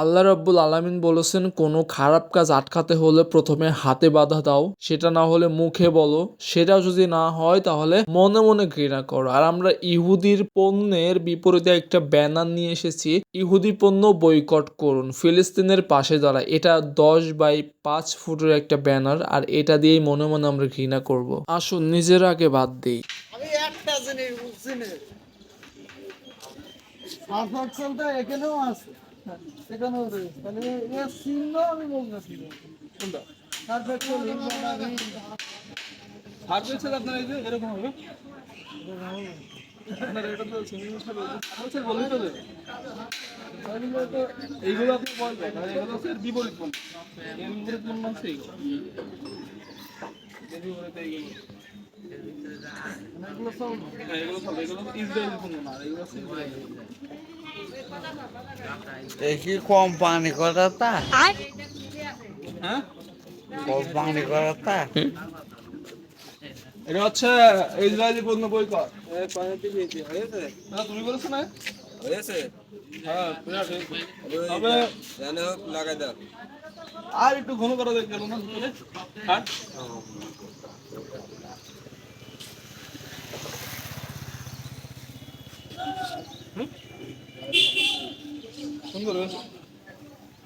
আল্লাহ রাব্বুল আলামিন বলেছেন, কোনো খারাপ কাজ আটকাতে হলে প্রথমে হাতে বাধা দাও, সেটা না হলে মুখে বলো, সেটা যদি না হয় তাহলে মনে মনে ঘৃণা করো। আর আমরা ইহুদির পণ্যের বিপরীতে একটা ব্যানার নিয়ে এসেছি, ইহুদি পণ্য বয়কট করুন, ফিলিস্তিনের পাশে দাঁড়া এটা দশ বাই পাঁচ ফুটের একটা ব্যানার, আর এটা দিয়েই মনে মনে আমরা ঘৃণা করব। আসুন, নিজের আগে বাদ দিই। আমি একটা জিনিস বুঝছি না। এখানেও আছে। এখানেও রয়েছে তাহলে এর চিহ্ন আমি বলতেছি কোনটা পারফেক্ট হাত আপনার এই যে এরকম হবে। এইগুলো আপনি বলবেন এগুলো হচ্ছে বিপরীত এর বিপরীত হচ্ছে এর বিপরীত এইগুলো এগুলো সব হ্যাঁ, এগুলো সব এগুলো ইসরায়েলি পণ্য না আর এগুলো হচ্ছে ইসরায়েলি দেখি কোম্পানি করাটা হ্যাঁ এটা হচ্ছে ইসরায়েলি পণ্য বইকট তুমি বলেছ না? হয়েছে? হ্যাঁ তবে লাগাই দাও। আর একটু ঘন করা গেল না ভিতরে হয়েছে